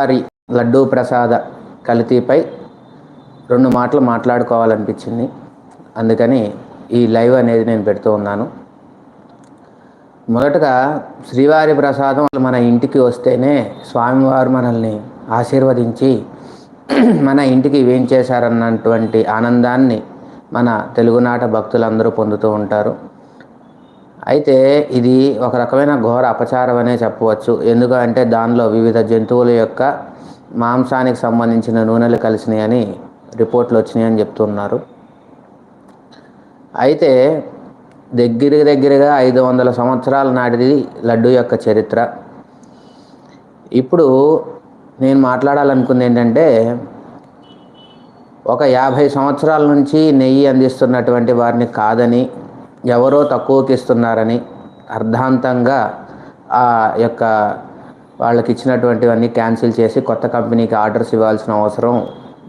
వారి లడ్డూ ప్రసాద కల్తీపై రెండు మాటలు మాట్లాడుకోవాలనిపించింది. అందుకని ఈ లైవ్ అనేది నేను పెడుతూ ఉన్నాను. మొదటగా శ్రీవారి ప్రసాదం మన ఇంటికి వస్తేనే స్వామివారు మనల్ని ఆశీర్వదించి మన ఇంటికి ఏం చేశారన్నటువంటి ఆనందాన్ని మన తెలుగునాట భక్తులందరూ పొందుతూ ఉంటారు. అయితే ఇది ఒక రకమైన ఘోర అపచారం అనే చెప్పవచ్చు. ఎందుకంటే దానిలో వివిధ జంతువుల యొక్క మాంసానికి సంబంధించిన నూనెలు కలిసినాయని రిపోర్ట్లు వచ్చినాయని చెప్తున్నారు. అయితే దగ్గర దగ్గరగా ఐదు వందల సంవత్సరాల నాటిది లడ్డు యొక్క చరిత్ర. ఇప్పుడు నేను మాట్లాడాలనుకుంది ఏంటంటే ఒక యాభై సంవత్సరాల నుంచి నెయ్యి అందిస్తున్నటువంటి వారిని కాదని ఎవరో తక్కువకి ఇస్తున్నారని అర్ధాంతంగా ఆ యొక్క వాళ్ళకి ఇచ్చినటువంటివన్నీ క్యాన్సిల్ చేసి కొత్త కంపెనీకి ఆర్డర్స్ ఇవ్వాల్సిన అవసరం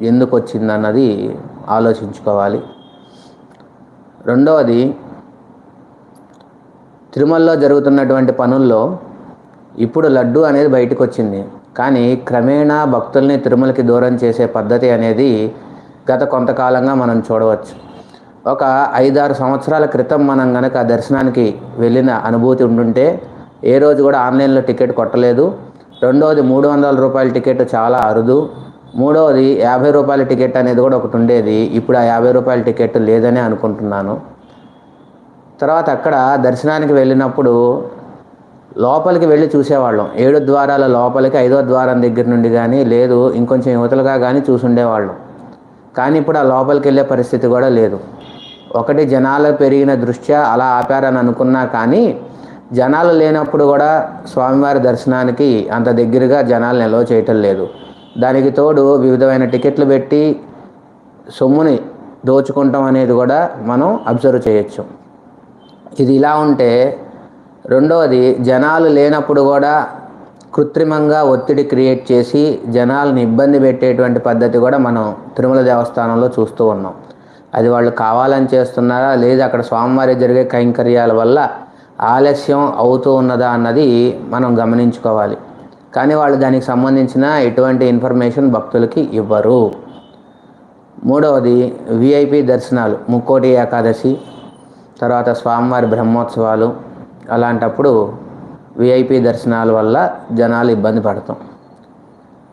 ఎందుకు వచ్చిందన్నది ఆలోచించుకోవాలి. రెండవది తిరుమలలో జరుగుతున్నటువంటి పనుల్లో ఇప్పుడు లడ్డు అనేది బయటకు వచ్చింది కానీ క్రమేణా భక్తుల్ని తిరుమలకి దూరం చేసే పద్ధతి అనేది గత కొంతకాలంగా మనం చూడవచ్చు. ఒక ఐదారు సంవత్సరాల క్రితం మనం గనక దర్శనానికి వెళ్ళిన అనుభూతి ఉండుంటే ఏ రోజు కూడా ఆన్లైన్లో టికెట్ కొట్టలేదు. రెండవది మూడు వందల రూపాయల టికెట్ చాలా అరుదు. మూడవది యాభై రూపాయల టికెట్ అనేది కూడా ఒకటి ఉండేది. ఇప్పుడు ఆ యాభై రూపాయల టికెట్ లేదనే అనుకుంటున్నాను. తర్వాత అక్కడ దర్శనానికి వెళ్ళినప్పుడు లోపలికి వెళ్ళి చూసేవాళ్ళం. ఏడు ద్వారాల లోపలికి ఐదో ద్వారం దగ్గర నుండి కానీ లేదు ఇంకొంచెం యువతలుగా కానీ చూసుండేవాళ్ళం. కానీ ఇప్పుడు ఆ లోపలికి వెళ్ళే పరిస్థితి కూడా లేదు. ఒకటి జనాలు పెరిగిన దృష్ట్యా అలా ఆపారని అనుకున్నా కానీ జనాలు లేనప్పుడు కూడా స్వామివారి దర్శనానికి అంత దగ్గరగా జనాలు నిల్వ చేయటం లేదు. దానికి తోడు వివిధమైన టికెట్లు పెట్టి సొమ్ముని దోచుకుంటాం అనేది కూడా మనం అబ్జర్వ్ చేయొచ్చు. ఇది ఇలా ఉంటే రెండవది జనాలు లేనప్పుడు కూడా కృత్రిమంగా ఒత్తిడి క్రియేట్ చేసి జనాలను ఇబ్బంది పెట్టేటువంటి పద్ధతి కూడా మనం తిరుమల దేవస్థానంలో చూస్తూ ఉన్నాం. అది వాళ్ళు కావాలని చేస్తున్నారా? లేదా అక్కడ స్వామివారి జరిగే కైంకర్యాల వల్ల ఆలస్యం అవుతూ ఉన్నదా అన్నది మనం గమనించుకోవాలి. కానీ వాళ్ళు దానికి సంబంధించిన ఎటువంటి ఇన్ఫర్మేషన్ భక్తులకి ఇవ్వరు. మూడవది విఐపి దర్శనాలు ముక్కోటి ఏకాదశి తర్వాత స్వామివారి బ్రహ్మోత్సవాలు అలాంటప్పుడు విఐపి దర్శనాల వల్ల జనాలు ఇబ్బంది పడతాం.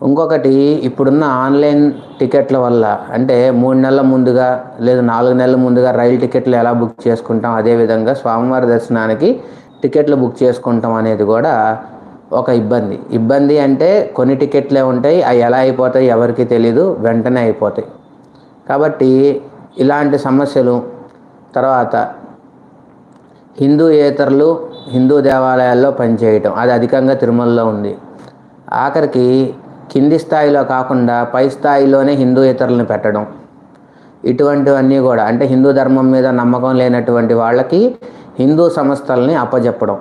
ఇంకొకటి ఇప్పుడున్న ఆన్లైన్ టికెట్ల వల్ల అంటే మూడు నెలల ముందుగా లేదా నాలుగు నెలల ముందుగా రైలు టికెట్లు ఎలా బుక్ చేసుకుంటాం అదేవిధంగా స్వామివారి దర్శనానికి టికెట్లు బుక్ చేసుకుంటాం అనేది కూడా ఒక ఇబ్బంది. ఇబ్బంది అంటే కొన్ని టికెట్లే ఉంటాయి అవి ఎలా అయిపోతాయి ఎవరికి తెలీదు వెంటనే అయిపోతాయి. కాబట్టి ఇలాంటి సమస్యలు తర్వాత హిందూయేతరులు హిందూ దేవాలయాల్లో పనిచేయటం అది అధికంగా తిరుమలలో ఉంది. ఆఖరికి కింది స్థాయిలో కాకుండా పై స్థాయిలోనే హిందూయేతరులను పెట్టడం. ఇటువంటివన్నీ కూడా అంటే హిందూ ధర్మం మీద నమ్మకం లేనటువంటి వాళ్ళకి హిందూ సంస్థల్ని అప్పజెప్పడం.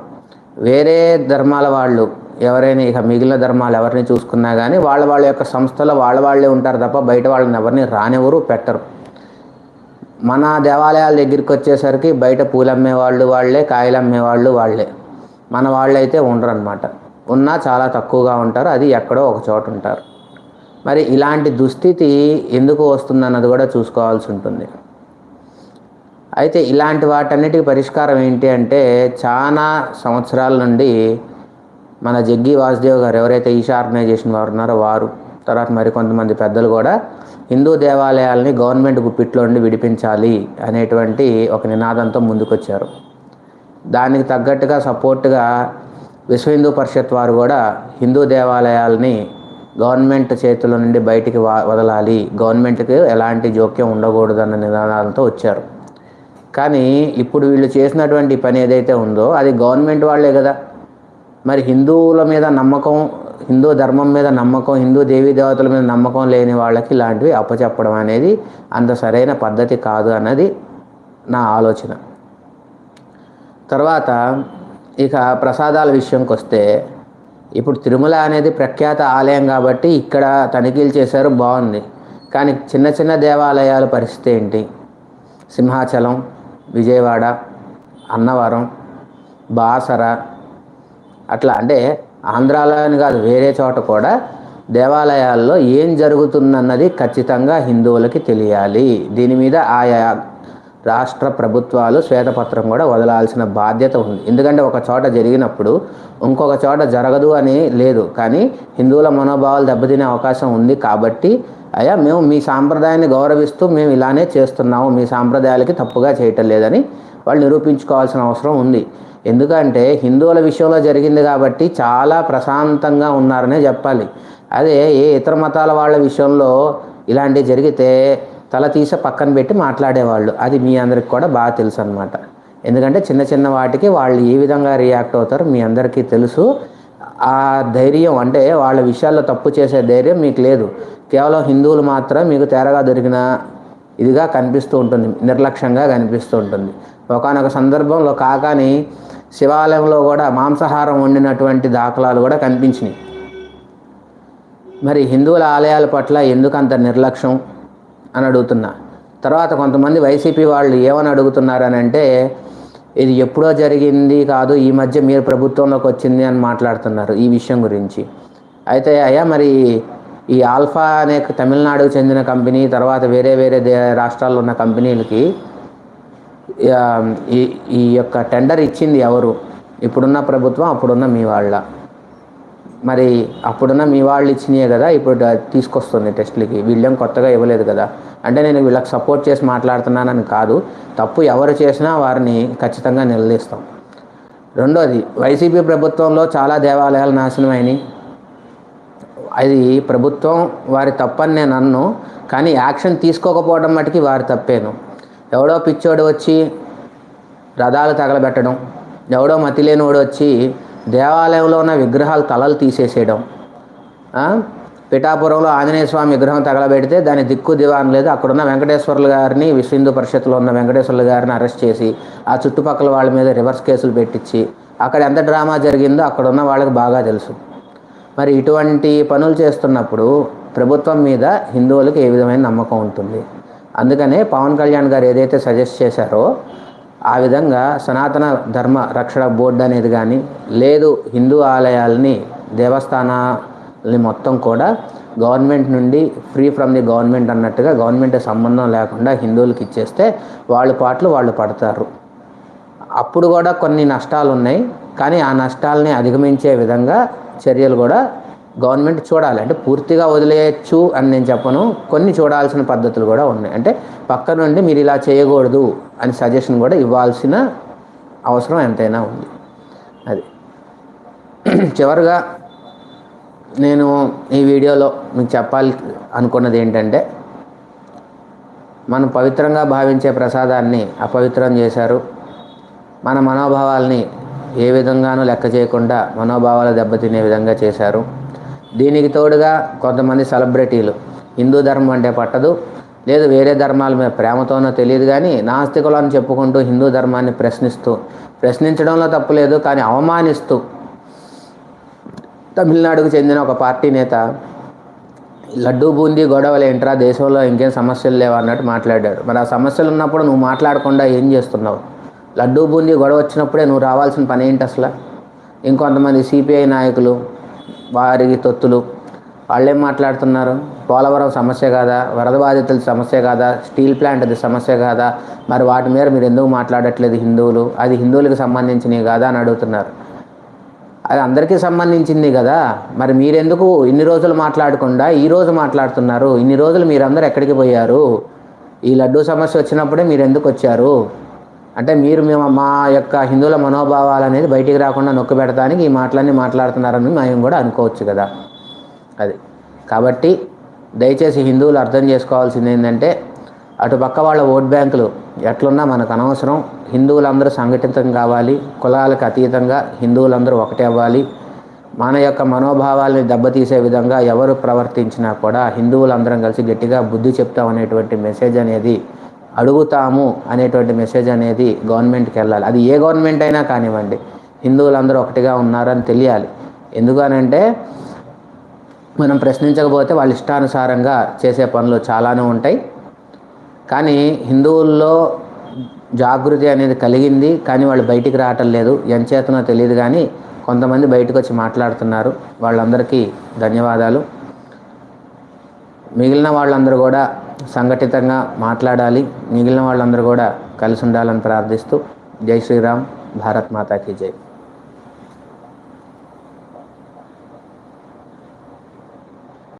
వేరే ధర్మాల వాళ్ళు ఎవరైనా ఇక మిగిలిన ధర్మాలు ఎవరిని చూసుకున్నా కానీ వాళ్ళ వాళ్ళ యొక్క సంస్థలో వాళ్ళ వాళ్ళే ఉంటారు తప్ప బయట వాళ్ళని ఎవరిని రానివ్వరు పెట్టరు. మన దేవాలయాల దగ్గరికి వచ్చేసరికి బయట పూలమ్మే వాళ్ళు వాళ్ళే కాయలు అమ్మేవాళ్ళు వాళ్ళే. మన వాళ్ళైతే ఉండరు అనమాట ఉన్నా చాలా తక్కువగా ఉంటారు అది ఎక్కడో ఒక చోట ఉంటారు. మరి ఇలాంటి దుస్థితి ఎందుకు వస్తుందన్నది కూడా చూసుకోవాల్సి ఉంటుంది. అయితే ఇలాంటి వాటన్నిటికి పరిష్కారం ఏంటి అంటే చాలా సంవత్సరాల నుండి మన జగ్గి వాసుదేవ్ గారు ఎవరైతే ఈషా ఆర్గనైజేషన్ వారు ఉన్నారో వారు తర్వాత మరికొంతమంది పెద్దలు కూడా హిందూ దేవాలయాల్ని గవర్నమెంట్ గుప్పిట్లో నుండి విడిపించాలి అనేటువంటి ఒక నినాదంతో ముందుకొచ్చారు. దానికి తగ్గట్టుగా సపోర్ట్గా విశ్వ హిందూ పరిషత్ వారు కూడా హిందూ దేవాలయాల్ని గవర్నమెంట్ చేతుల నుండి బయటికి వదలాలి. గవర్నమెంట్కి ఎలాంటి జోక్యం ఉండకూడదన్న నినాదాలతో వచ్చారు. కానీ ఇప్పుడు వీళ్ళు చేసినటువంటి పని ఏదైతే ఉందో అది గవర్నమెంట్ వాళ్ళే కదా. మరి హిందువుల మీద నమ్మకం హిందూ ధర్మం మీద నమ్మకం హిందూ దేవీ దేవతల మీద నమ్మకం లేని వాళ్ళకి ఇలాంటివి అప్పచెప్పడం అనేది అంత సరైన పద్ధతి కాదు అన్నది నా ఆలోచన. తర్వాత ఇక ప్రసాదాల విషయంకి వస్తే ఇప్పుడు తిరుమల అనేది ప్రఖ్యాత ఆలయం కాబట్టి ఇక్కడ తనిఖీలు చేశారు బాగుంది. కానీ చిన్న చిన్న దేవాలయాల పరిస్థితి ఏంటి? సింహాచలం విజయవాడ అన్నవరం బాసర అట్లా అంటే ఆంధ్రాలో అని కాదు వేరే చోట కూడా దేవాలయాల్లో ఏం జరుగుతుందన్నది ఖచ్చితంగా హిందువులకి తెలియాలి. దీని మీద ఆయా రాష్ట్ర ప్రభుత్వాలు శ్వేతపత్రం కూడా వదలాల్సిన బాధ్యత ఉంది. ఎందుకంటే ఒక చోట జరిగినప్పుడు ఇంకొక చోట జరగదు అని లేదు. కానీ హిందువుల మనోభావాలు దెబ్బతినే అవకాశం ఉంది కాబట్టి అయ్యా మేము మీ సాంప్రదాయాన్ని గౌరవిస్తూ మేము ఇలానే చేస్తున్నాము. మీ సాంప్రదాయాలకి తప్పుగా చేయటం లేదని వాళ్ళు నిరూపించుకోవాల్సిన అవసరం ఉంది. ఎందుకంటే హిందువుల విషయంలో జరిగింది కాబట్టి చాలా ప్రశాంతంగా ఉన్నారనే చెప్పాలి. అదే ఏ ఇతర మతాల వాళ్ళ విషయంలో ఇలాంటివి జరిగితే తల తీసి పక్కన పెట్టి మాట్లాడేవాళ్ళు. అది మీ అందరికి కూడా బాగా తెలుసు అనమాట ఎందుకంటే చిన్న చిన్న వాటికి వాళ్ళు ఏ విధంగా రియాక్ట్ అవుతారో మీ అందరికీ తెలుసు. ఆ ధైర్యం అంటే వాళ్ళ విషయాల్లో తప్పు చేసే ధైర్యం మీకు లేదు. కేవలం హిందువులు మాత్రం మీకు తేరగా దొరికిన ఇదిగా కనిపిస్తూ ఉంటుంది. నిర్లక్ష్యంగా కనిపిస్తూ ఉంటుంది. ఒకనొక సందర్భంలో కాకాని శివాలయంలో కూడా మాంసాహారం వండినటువంటి దాఖలాలు కూడా కనిపించినాయి. మరి హిందువుల ఆలయాల పట్ల ఎందుకంత నిర్లక్ష్యం? అని అడుగుతున్నా. తర్వాత కొంతమంది వైసీపీ వాళ్ళు ఏమని అడుగుతున్నారు అని అంటే ఇది ఎప్పుడో జరిగింది కాదు ఈ మధ్య మీరు ప్రభుత్వంలోకి వచ్చింది అని మాట్లాడుతున్నారు ఈ విషయం గురించి. అయితే అయ్యా మరి ఈ ఆల్ఫా అనే తమిళనాడుకు చెందిన కంపెనీ తర్వాత వేరే వేరే దే రాష్ట్రాల్లో ఉన్న కంపెనీలకి ఈ ఈ యొక్క టెండర్ ఇచ్చింది ఎవరు? ఇప్పుడున్న ప్రభుత్వం అప్పుడున్న మీ వాళ్ళ. మరి అప్పుడున్న మీ వాళ్ళు ఇచ్చినాయే కదా ఇప్పుడు తీసుకొస్తుంది టెస్ట్లకి వీళ్ళేం కొత్తగా ఇవ్వలేదు కదా. అంటే నేను వీళ్ళకి సపోర్ట్ చేసి మాట్లాడుతున్నానని కాదు తప్పు ఎవరు చేసినా వారిని ఖచ్చితంగా నిలదీస్తాం. రెండోది వైసీపీ ప్రభుత్వంలో చాలా దేవాలయాలు నాశనమైనవి అది ప్రభుత్వం వారి తప్పని నేను అన్ను కానీ యాక్షన్ తీసుకోకపోవడం మటుకి వారి తప్పేను. ఎవడో పిచ్చోడు వచ్చి రథాలు తగలబెట్టడం ఎవడో మతిలేనోడు వచ్చి దేవాలయంలో ఉన్న విగ్రహాలు తలలు తీసేసేయడం. పిఠాపురంలో ఆంజనేయ స్వామి విగ్రహం తగలబెడితే దాని దిక్కు దివాన్ లేదు. అక్కడున్న వెంకటేశ్వర్లు గారిని విశ్వ హిందూ పరిషత్లో ఉన్న వెంకటేశ్వర్లు గారిని అరెస్ట్ చేసి ఆ చుట్టుపక్కల వాళ్ళ మీద రివర్స్ కేసులు పెట్టించి అక్కడ ఎంత డ్రామా జరిగిందో అక్కడ ఉన్న వాళ్ళకి బాగా తెలుసు. మరి ఇటువంటి పనులు చేస్తున్నప్పుడు ప్రభుత్వం మీద హిందువులకు ఏ విధమైన నమ్మకం ఉంటుంది? అందుకనే పవన్ కళ్యాణ్ గారు ఏదైతే సజెస్ట్ చేశారో ఆ విధంగా సనాతన ధర్మ రక్షణ బోర్డు అనేది కానీ లేదు హిందూ ఆలయాల్ని దేవస్థానాలని మొత్తం కూడా గవర్నమెంట్ నుండి ఫ్రీ ఫ్రమ్ ది గవర్నమెంట్ అన్నట్టుగా గవర్నమెంట్ సంబంధం లేకుండా హిందువులకి ఇచ్చేస్తే వాళ్ళ పాటలు వాళ్ళు పడతారు. అప్పుడు కూడా కొన్ని నష్టాలు ఉన్నాయి కానీ ఆ నష్టాలని అధిగమించే విధంగా చర్యలు కూడా గవర్నమెంట్ చూడాలి. అంటే పూర్తిగా వదిలేయచ్చు అని నేను చెప్పను. కొన్ని చూడాల్సిన పద్ధతులు కూడా ఉన్నాయి. అంటే పక్క నుండి మీరు ఇలా చేయకూడదు అని సజెషన్ కూడా ఇవ్వాల్సిన అవసరం ఎంతైనా ఉంది. అది. చివరిగా నేను ఈ వీడియోలో మీకు చెప్పాలి అనుకున్నది ఏంటంటే మనం పవిత్రంగా భావించే ప్రసాదాన్ని అపవిత్రం చేశారు. మన మనోభావాల్ని ఏ విధంగానూ లెక్క చేయకుండా మనోభావాలు దెబ్బతినే విధంగా చేశారు. దీనికి తోడుగా కొంతమంది సెలబ్రిటీలు. హిందూ ధర్మం అంటే పట్టదు. లేదు వేరే ధర్మాల మీద ప్రేమతోనో తెలియదు కానీ నాస్తికులు అని చెప్పుకుంటూ హిందూ ధర్మాన్ని ప్రశ్నిస్తూ ప్రశ్నించడంలో తప్పులేదు కానీ అవమానిస్తూ తమిళనాడుకు చెందిన ఒక పార్టీ నేత లడ్డూ బూందీ గొడవలు ఏంట్రా దేశంలో ఇంకేం సమస్యలు లేవు అన్నట్టు మాట్లాడాడు. మరి ఆ సమస్యలు ఉన్నప్పుడు నువ్వు మాట్లాడకుండా ఏం చేస్తున్నావు? లడ్డూ బూందీ గొడవ వచ్చినప్పుడే నువ్వు రావాల్సిన పని ఏంటి అసలు? ఇంకొంతమంది సిపిఐ నాయకులు వారి తొత్తులు. వాళ్ళేం మాట్లాడుతున్నారు? పోలవరం సమస్య కాదా? వరద బాధితుల సమస్య కాదా? స్టీల్ ప్లాంట్ అది సమస్య కాదా? మరి వాటి మీద మీరు ఎందుకు మాట్లాడట్లేదు హిందువులు? అది హిందువులకు సంబంధించినవి కాదా అని అడుగుతున్నారు. అది అందరికీ సంబంధించింది కదా? మరి మీరెందుకు ఇన్ని రోజులు మాట్లాడకుండా ఈ రోజు మాట్లాడుతున్నారు? ఇన్ని రోజులు మీరందరూ ఎక్కడికి పోయారు? ఈ లడ్డూ సమస్య వచ్చినప్పుడే మీరు ఎందుకు వచ్చారు? అంటే మీరు మేము మా యొక్క హిందువుల మనోభావాలు అనేది బయటికి రాకుండా నొక్కి పెడతానికి ఈ మాటలన్నీ మాట్లాడుతున్నారని మేము కూడా అనుకోవచ్చు కదా. అది. కాబట్టి దయచేసి హిందువులు అర్థం చేసుకోవాల్సింది ఏంటంటే అటు పక్క వాళ్ళ ఓట్ బ్యాంకులు ఎట్లున్నా మనకు అనవసరం. హిందువులందరూ సంఘటితం కావాలి. కులాలకు అతీతంగా హిందువులందరూ ఒకటే అవ్వాలి. మన యొక్క మనోభావాల్ని దెబ్బతీసే విధంగా ఎవరు ప్రవర్తించినా కూడా హిందువులందరం కలిసి గట్టిగా బుద్ధి చెప్తాం అనేటువంటి మెసేజ్ అనేది అడుగుతాము అనేటువంటి మెసేజ్ అనేది గవర్నమెంట్కి వెళ్ళాలి. అది ఏ గవర్నమెంట్ అయినా కానివ్వండి హిందువులందరూ ఒకటిగా ఉన్నారని తెలియాలి. ఎందుకనంటే మనం ప్రశ్నించకపోతే వాళ్ళ ఇష్టానుసారంగా చేసే పనులు చాలానే ఉంటాయి. కానీ హిందువుల్లో జాగృతి అనేది కలిగింది కానీ వాళ్ళు బయటికి రావటం లేదు. ఎంచేతనో తెలియదు కానీ కొంతమంది బయటకు వచ్చి మాట్లాడుతున్నారు. వాళ్ళందరికీ ధన్యవాదాలు. మిగిలిన వాళ్ళందరూ కూడా సంఘటితంగా మాట్లాడాలి. మిగిలిన వాళ్ళందరూ కూడా కలిసి ఉండాలని ప్రార్థిస్తూ జై శ్రీరామ్ భారత్ మాతాకి జై.